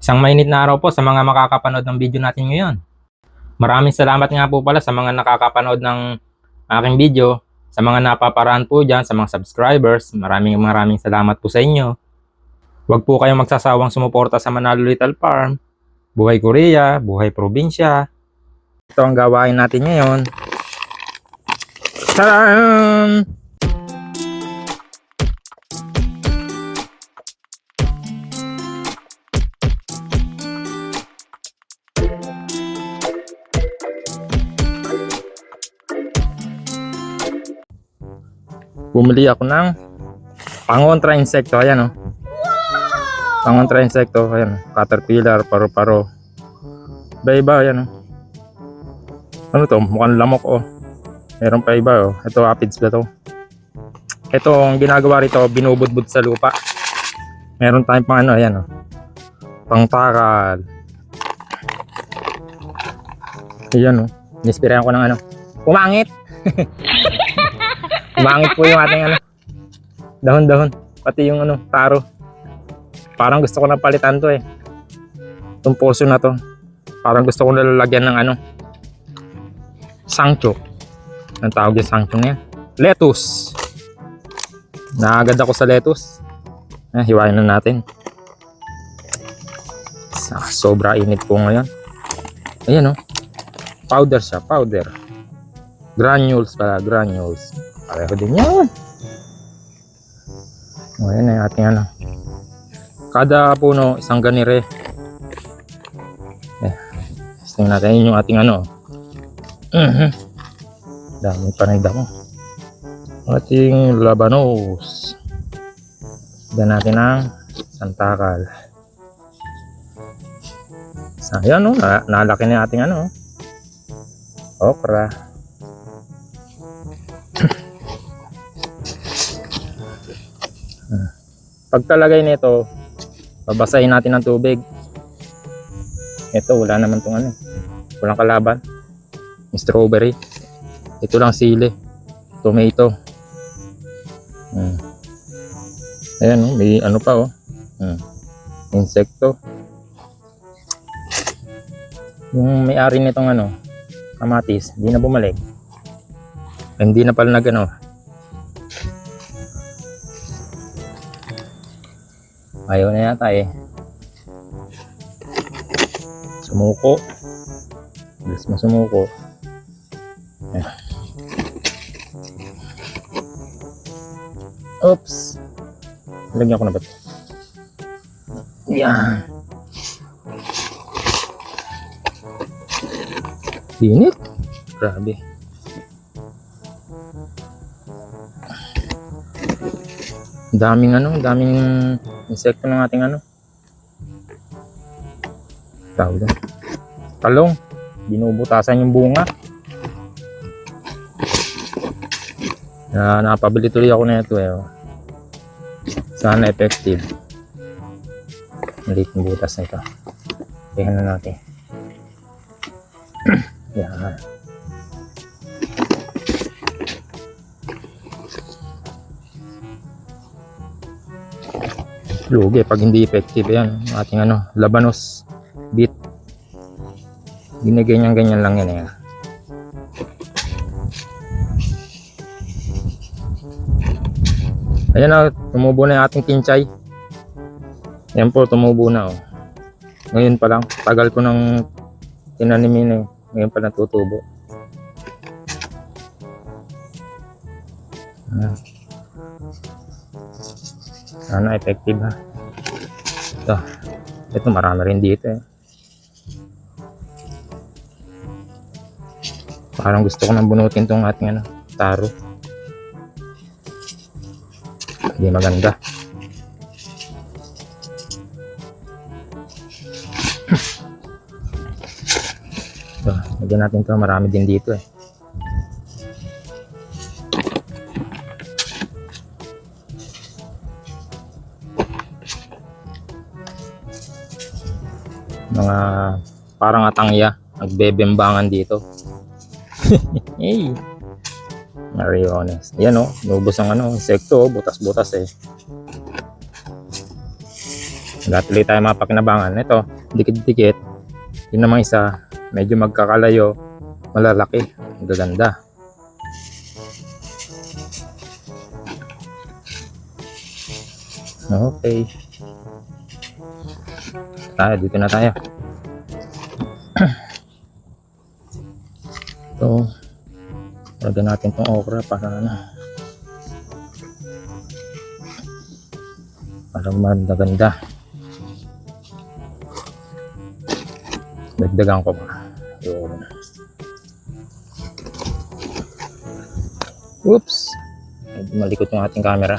Isang mainit na araw po sa mga makakapanood ng video natin ngayon. Maraming salamat nga po pala sa mga nakakapanood ng aking video, sa mga napaparaan po dyan, sa mga subscribers. Maraming maraming salamat po sa inyo. Huwag po kayong magsasawang sumuporta sa Manalo Little Farm. Buhay Korea, buhay probinsya. Ito ang gawain natin ngayon. Tadaan! Bumili ako ng pangontra insekto. Ayan o. Oh. Pangontra insekto. Ayan. Caterpillar, paro-paro. Iba-iba. Ayan o. Oh. Ano to? Mukhang lamok o. Oh. Meron pa iba o. Ito aphids ba to? Ito ang ginagawa rito. Binubudbud sa lupa. Meron tayong pang ano. Ayan o. Pang takal. Ayan o. Nispirahan ko ng ano. Umangit! Umangit po yung ating ano. Dahon-dahon. Pati yung ano, taro. Parang gusto ko na palitan to eh. Itong poso na to. Parang gusto ko nalalagyan ng ano. Sangcho. Ang tawag yung sangcho niya. Lettuce. Naagad ako sa lettuce. Eh, hiwain na natin. Sa- Sobra init po ngayon. Ayan oh. Powder siya, powder. Granules pala, granules. Pareho din yan. O, yan na yung ating ano. Kada puno, isang ganire. Eh, tingnan natin yun yung ating ano. Mhm. Dami pa na mo. Ating labanos. Dan natin ang santakal. Sa, yan no, na, nalaki na yung ating ano. Okra. Pagkalagay nito, babasahin natin ng tubig. Ito, wala naman tong ano. Walang kalaban. Strawberry. Ito lang sili. Tomato. Hmm. Ayan, oh, may ano pa oh. Hmm. Insekto. Yung may-ari nitong ano, kamatis, hindi na bumalik. Hindi na pala nag ano, Ayaw na yata eh. Sumuko. Bilis mo sumuko. Eh. Oops. Lagyan ko na ba? Yan. Init. Grabe. Daming ano, daming insekto ng ating ano. Tawag doon. Talong. Binubutasan yung bunga. Na napabili tuloy ako na ito eh. oh. Sana effective. Maliit yung butas na ito. Tingnan na natin. Yan. Lugi pag hindi effective yan. Ating ano labanos beet ginaganyan ganyan lang yan eh ayan na tumubo na yung ating kinchay. Yan po tumubo na oh. Ngayon pa lang tagal ko nang tinanimin eh. Ngayon pa natutubo ah. Sana effective ha. Ito. Ito marami rin dito eh. Parang gusto ko nang bunutin tong ating ano, taro. Hindi maganda. Ito, lagyan natin to. Marami din dito eh. Mga parang atangya nagbebembangan dito hey Mariones yan o nubos ang ano insekto butas butas eh Wala tuloy tayo mapakinabangan. Ito, dikit-dikit. Yun namang isa, medyo magkakalayo, malalaki. Gaganda. Okay. Tayo, dito na tayo. Ito, lagyan natin tong okra para ano. Para maganda. Dagdagan ko pa. Yun. Oops! Malikot yung ating camera.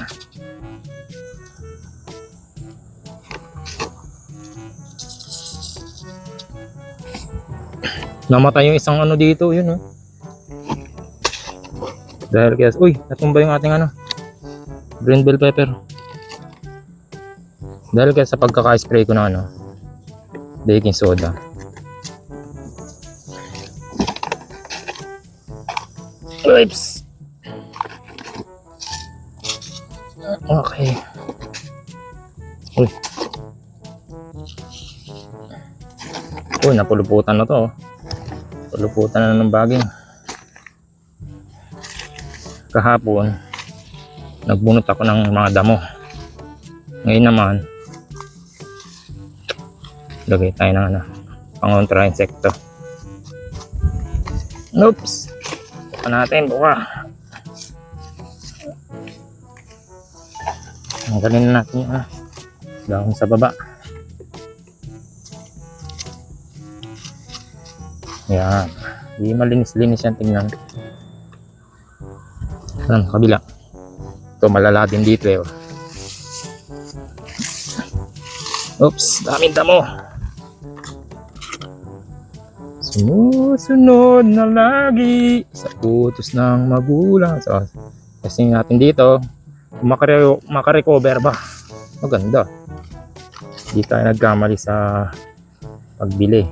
Namatay yung isang ano dito, yun oh. Dahil kaya, uy, natumba yung ating ano, green bell pepper. Dahil kaya sa pagkaka-spray ko ng ano, baking soda. Oops! Okay. Uy. Uy, napuluputan na to. oh. Puluputan na ng baging. Kahapon, nagbunot ako ng mga damo. Ngayon naman, lagay tayo ng ano, pangontra insekto. Oops! Buka natin, buka. Tanggalin na natin yung ah, dahon sa baba. Yan. Di malinis-linis yan tingnan. Saan? Kabila. Ito malala din dito eh. Oops, daming damo. Sumusunod na lagi sa utos ng magulang. So, testing natin dito. Kung makare- makarecover ba? Maganda. Hindi tayo nagkamali sa pagbili.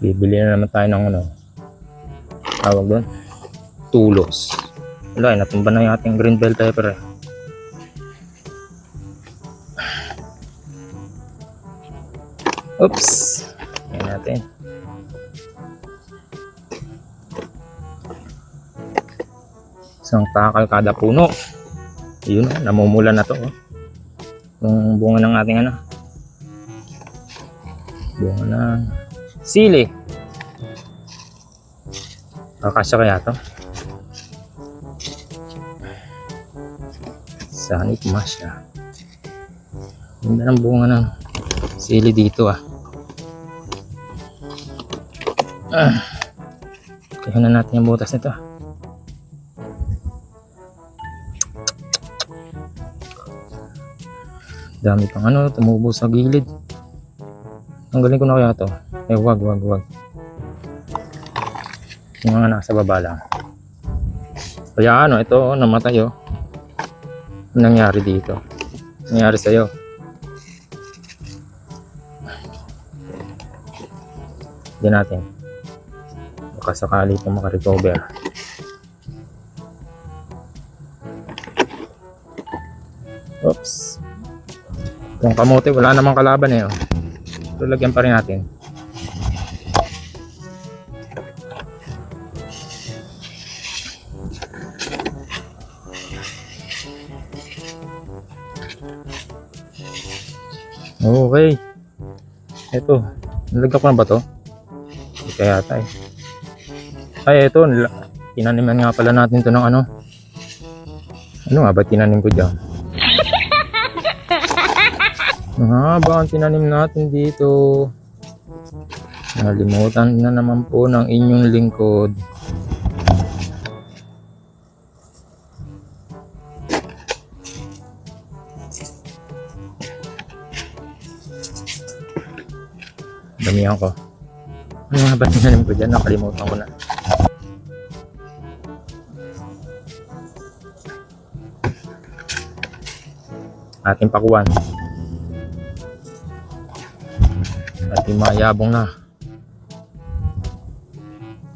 Bibili na naman tayo ng ano. Tawag doon. Tulos. Wala, eh, natumba na yung ating green bell pepper eh. Oops. Ayan natin. Isang takal kada puno. Yun, namumula na to. Oh. Yung bunga ng ating ano. Bunga ng sili. Kakasya kaya to? Sana pumasya. Ganda ng bunga ng sili dito ah. ah. Kaya na natin yung butas nito. Dami pang ano, tumubo sa gilid. Tanggalin ko na kaya to. Eh, wag, wag, wag. Yung mga nasa baba lang. Kaya ano, ito, oh, namatay oh. Nangyari dito? Nangyari sa'yo? Hindi natin. Baka sakali ito makarecover. Oops. Itong kamote, wala namang kalaban eh. Oh. So, lagyan pa rin natin. Okay. Ito. Nalagyan ko na ba to? Hindi kaya yata eh. Ay, ito. Tinaniman nga pala natin to ng ano. Ano nga ba tinanim ko dyan? Ah, ba ang tinanim natin dito? Nalimutan na naman po ng inyong lingkod. Damihan ko. Ano nga ba tinanim ko dyan? Nakalimutan ko na. Ating pakuan. Ating mayabong na.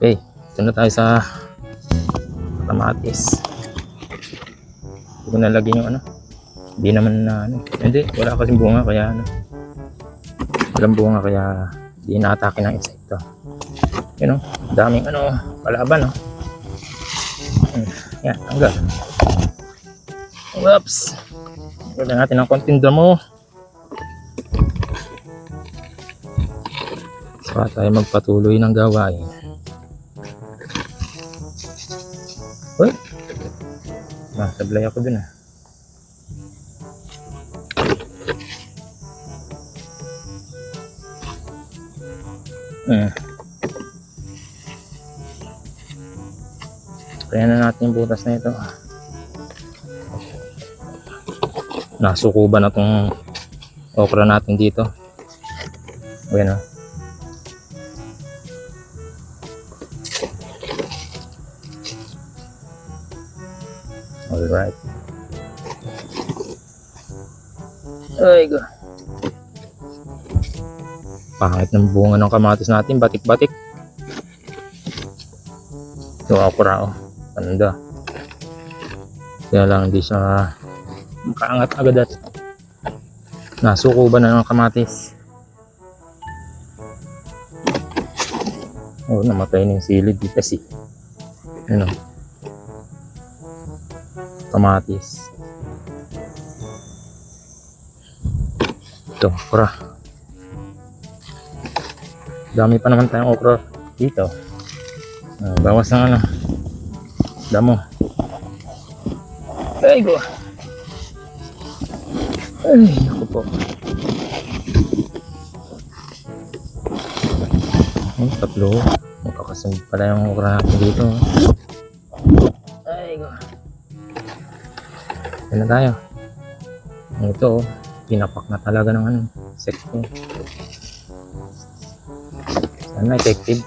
Okay, ito na tayo sa kamatis. ko nalagyan yung ano. Hindi naman na ano. Hindi, wala kasing bunga kaya ano. Walang bunga kaya di naatake ng insekto. Yun o, daming ano, kalaban o. Hmm, Yan, hanggang. Whoops! Lagyan natin ng konting damo. Saka tayo magpatuloy ng gawain. Uy! Nasablay ako dun ah. Hmm. Kaya na natin yung butas na ito. Nasukuba na tong okra natin dito. Ayan o. Ay, go. Pangit ng bunga ng kamatis natin, batik-batik. Ito okra, oh. Panda. Kaya lang hindi siya makaangat agad at nasuko ba na ng kamatis. Oh, namatay na yung silid dito kasi. Ano? Kamatis. Ito, okra. Dami pa naman tayong okra dito. Ah, bawas ng ano. Damo. Ay, go. Ay, ako po. Ay, tatlo. Magkakasunod pala yung okra dito. Ay, go. Yan na tayo. Ito, oh, pinapak na talaga ng ano, sekto. Sana effective.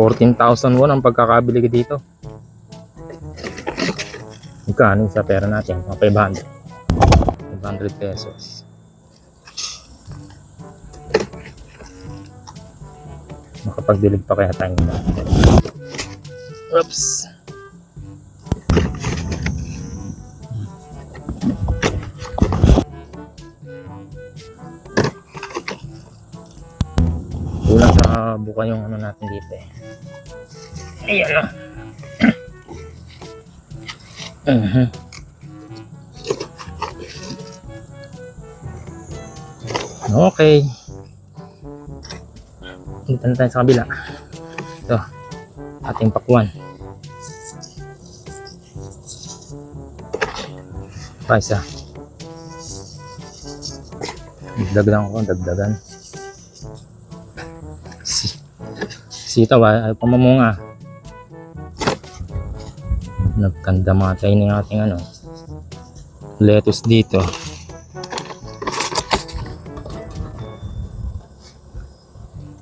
Fourteen thousand won ang pagkakabili ko dito. Magkano sa pera natin? Mga 500. 500 pesos. Makapagdilig pa kaya tayo nila. Oops. Kulang sa buka yung ano natin dito eh. Ayan o. Mhm. Okay. Punta na tayo sa kabila. Ito. Ating pakwan. Pa isa. Dagdagan ko, dagdagan. Si Sitaw ah, ay pamamunga. Nagkandamatay na yung ating ano. Lettuce dito.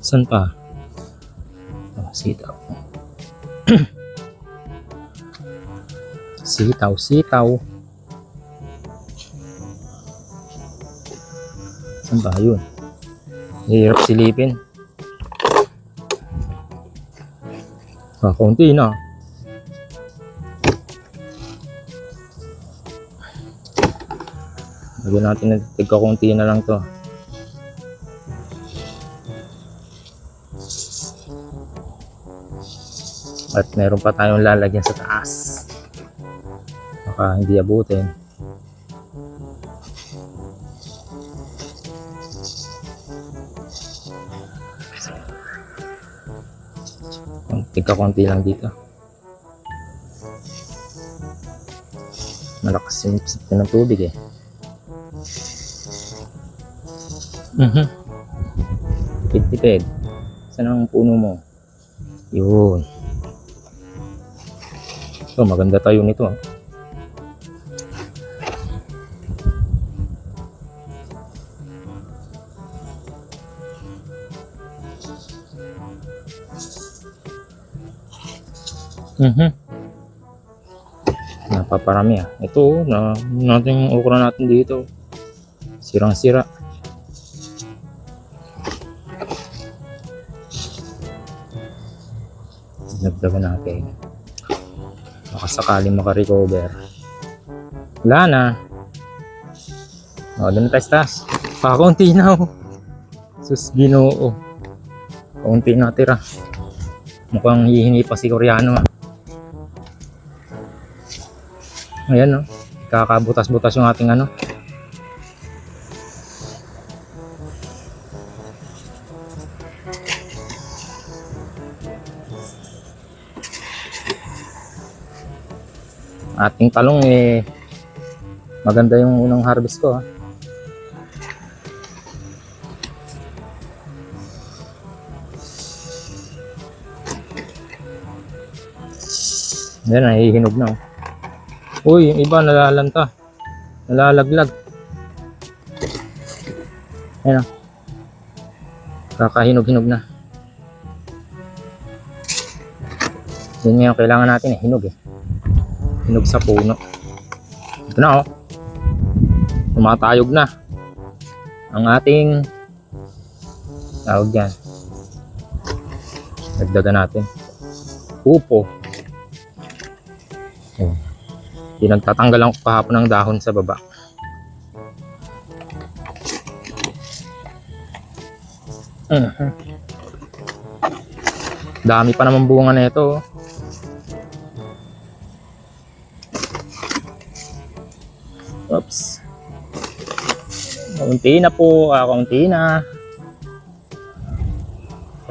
San pa? Oh, sitaw. sitaw, sitaw. Saan ba yun? Hirap silipin. Ah, konti na. Lagyan natin na tigka konti na lang to. At meron pa tayong lalagyan sa taas. Baka hindi abutin. Tigka konti lang dito. Malakas yung sip ng tubig eh. Mhm. Tipid-tipid. Saan ang puno mo? Yun. Ito, maganda tayo nito. ah. Mhm. Napaparami ah. Ito, oh, na, natin yung natin dito. Sirang-sira. Dagdagan natin. Baka sakaling makarecover. Wala na. O, doon tayo sa taas. Pakaunti na oh. Sus, ginoo. Kaunti na tira. Mukhang hihingi pa si Koreano ah. Ayan no. Kakabutas-butas yung ating ano. Ating talong eh maganda yung unang harvest ko ah. Yan, nahihinog na oh. Uy, yung iba nalalanta. Nalalaglag. Ayan o. Kakahinog-hinog na. Yun nga yung kailangan natin eh, hinog eh. Hinog sa puno. Ito na oh. Tumatayog na. Ang ating tawag dyan. Dagdagan natin. Upo. Oh. Pinagtatanggal ako kahapon ng dahon sa baba. Mhm. Dami pa naman bunga na ito. oh. Oops. Kaunti na po, ah, kaunti na.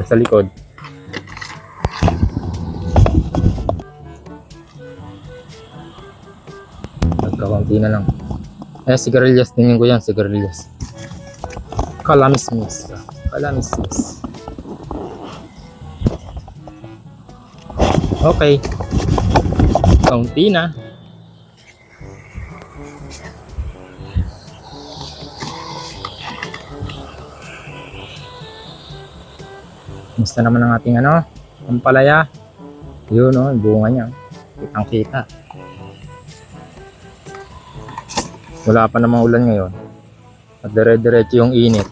Sa likod. Nagkakaunti na lang. Eh, sigarilyas din ko yan, sigarilyas. Kalamismis. Kalamismis. Okay. Kaunti na. Musta naman ang ating ano? Ang palaya. Yun o, yung bunga niya. Kitang kita. Wala pa namang ulan ngayon. At dire-diretso yung init.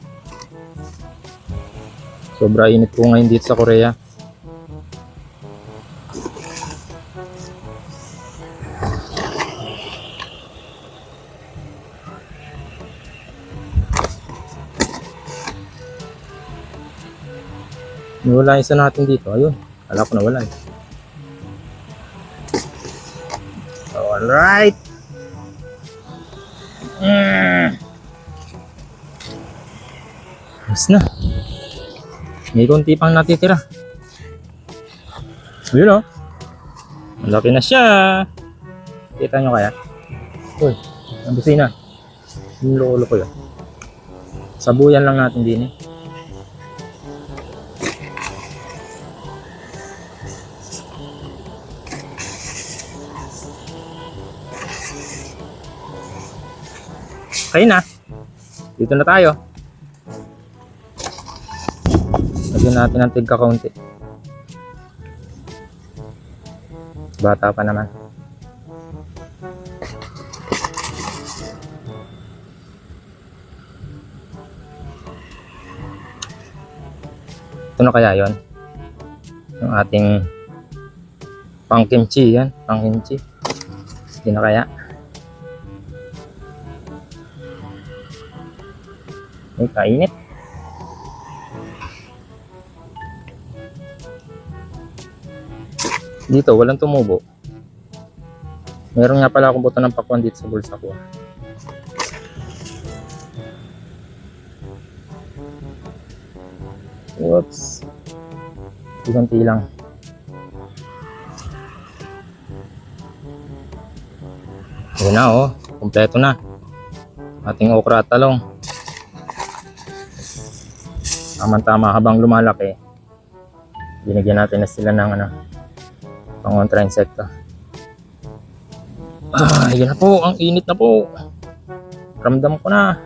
Sobra init po ngayon dito sa Korea. Nawala isa natin dito. Ayun. Kala ko nawala eh. Alright. Mm. Ayos na. May konti pang natitira. Yun o. Malaki na siya. Kita nyo kaya? Uy, ang busina. Yung lolo ko yun. Sabuyan lang natin din eh. Okay na. Dito na tayo. Lagyan natin ng tigka kaunti. Bata pa naman. Ito na kaya yon Yung ating pang kimchi yan. Pang kimchi. Hindi na kaya. Ay, kainit. Dito, walang tumubo. Meron nga pala akong buto ng pakwan dito sa bulsa ko. Whoops. Kunti lang. Yun na oh. Kompleto na. Ating okra at talong. Tama-tama habang lumalaki, binigyan natin na sila ng ano, pangontra insekto. Ah, yun na po, ang init na po. Ramdam ko na.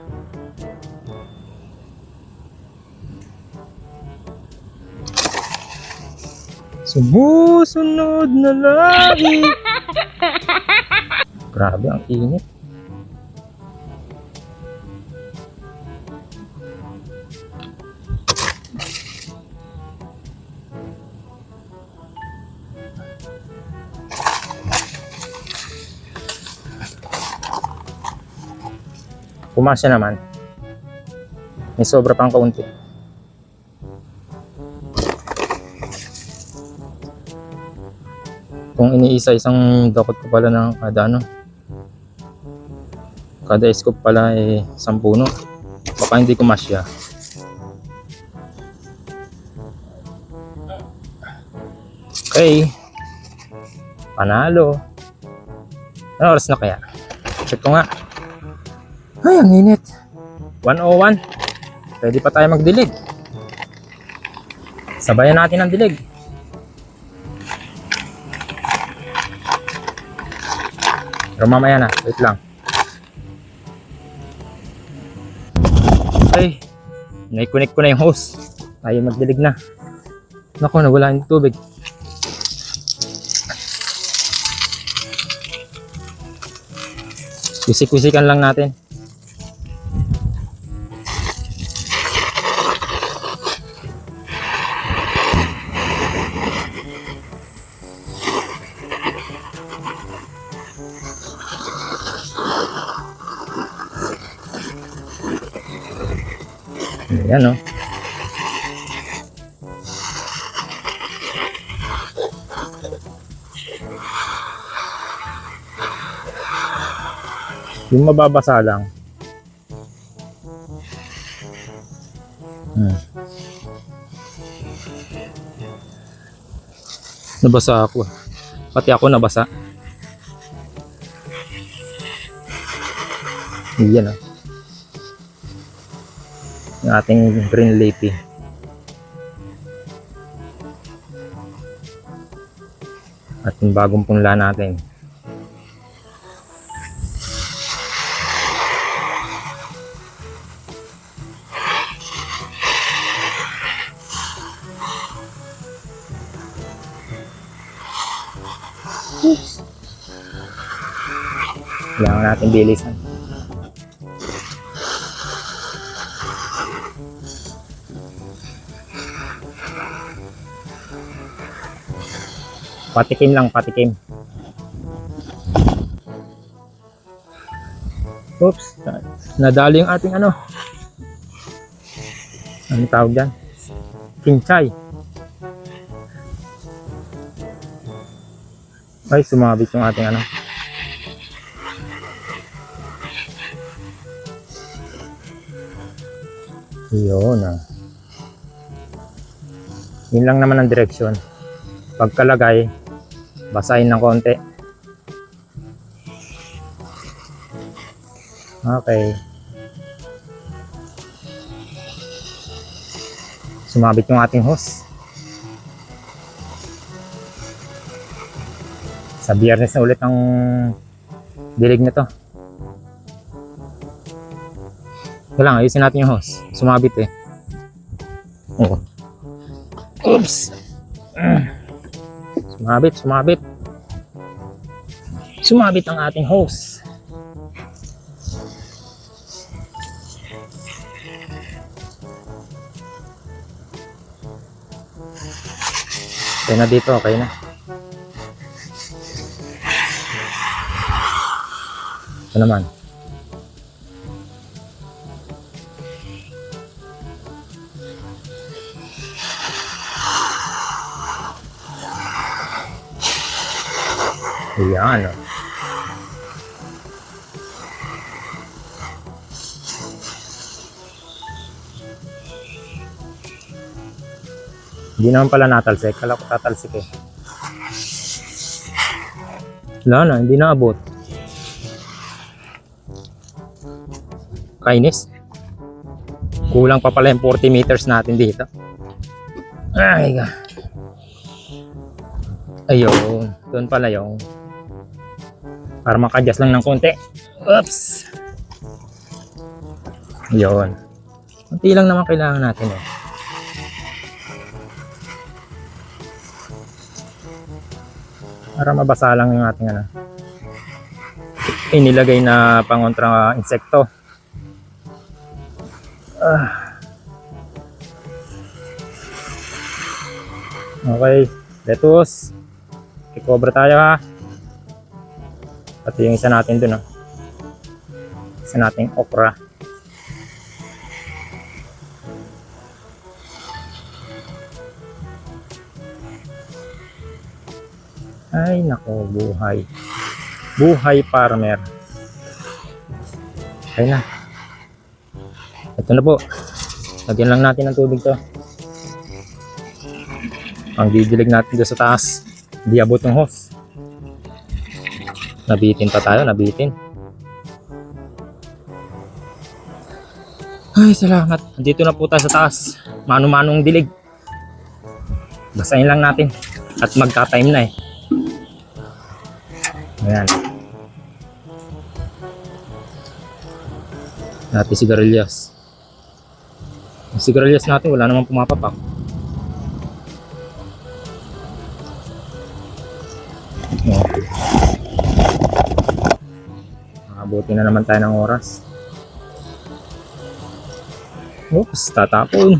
Sumusunod na lagi. Grabe, ang init. Pumasya naman. May sobra pang kaunti. Kung iniisa isang dakot ko pala ng kada ano. Kada scoop pala eh 10 puno. Baka hindi ko masya. Okay. Panalo. Ano oras na kaya? Check ko nga. Ay, ang init. 101. Pwede pa tayo magdilig. Sabayan natin ang dilig. Pero mamaya na, wait lang. Ay, naikunik ko na yung hose. Tayo magdilig na. Naku, nawala yung tubig. Wisik-wisikan lang natin. Ayan o. Yung mababasa lang. Hmm. Nabasa ako. Pati ako nabasa. Yan o. Yung ating green leafy. At yung bagong punla natin. Kailangan natin bilisan. Patikim lang, patikim. Oops, nadali yung ating ano. Ano tawag dyan? Kinchay. Ay, sumabit yung ating ano. Yun ah. Yun lang naman ang direksyon. Pagkalagay, basahin ng konti. Okay. Sumabit yung ating hose. Sa biyernes na ulit ang dilig nito. Ito lang, ayusin natin yung hose. Sumabit eh. Oo. Oops! Sumabit, sumabit. Sumabit ang ating hose. Okay na dito, okay na. Ito naman. Ayan. Hindi naman pala natalsik. Kala ko tatalsik eh. Wala na, hindi naabot. Kainis. Kulang pa pala yung 40 meters natin dito. Ay, ga. Ayun. Doon pala yung para makadjust lang ng konti. Oops. Ayun. Kunti lang naman kailangan natin eh. Para mabasa lang yung ating ano. inilagay na pangontra insekto. Ah. Okay, lettuce. Kikobra tayo ha. Pati yung isa natin dun ha. Isa nating okra. Ay, nako, buhay. Buhay farmer. Okay na. Ito na po. Lagyan lang natin ng tubig to. Ang didilig natin doon sa taas. Hindi abot ng hose. Nabitin pa tayo, nabitin. Ay, salamat. Dito na po tayo sa taas. Mano-manong dilig. Basahin lang natin. At magka-time na eh. Ayan. Natin sigarilyas. Yung sigarilyas natin, wala namang pumapapak. Nakabuti na naman tayo ng oras. Oops, tatapon.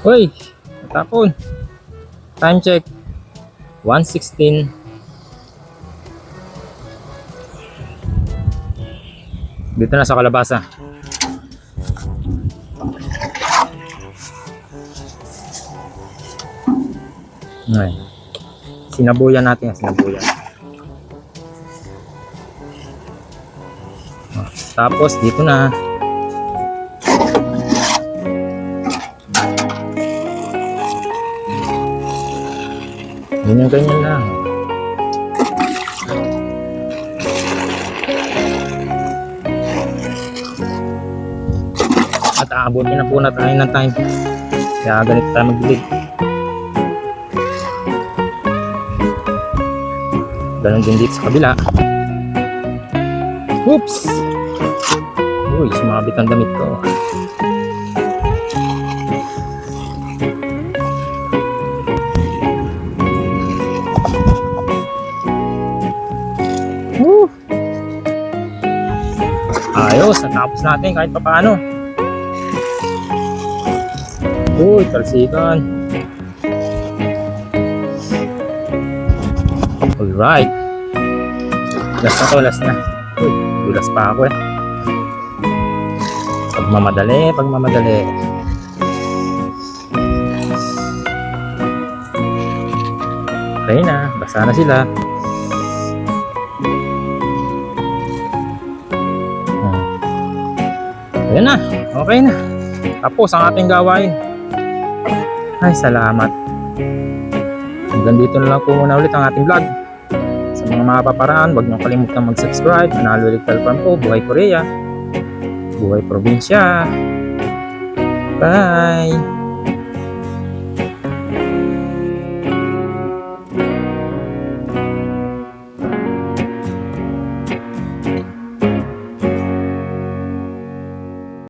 Hoy, tatapon. Time check. 116. Dito na sa kalabasa. Ay. Sinabuyan natin yan, sinabuyan. Ah, Tapos dito na. Ganyan-ganyan lang. At aabutin na po na tayo ng time. Kaya ganito tayo magdilig. Ganon din dito sa kabila. Oops! Uy, sumabit ang damit ko. Woo! Ayos, natapos natin kahit papaano. Uy, talsikan. Alright. Last na to, last na. Uy, dulas pa ako eh. Pagmamadali, pagmamadali. Okay na, basa na sila. Hmm. Ayan na, okay na. Tapos ang ating gawain. Ay, salamat. Hanggang dito na lang po muna ulit ang ating vlog. Mga paparaan, huwag niyong kalimutan mag-subscribe. Manalo Electrical Farm po, Buhay Korea. Buhay Probinsya. Bye!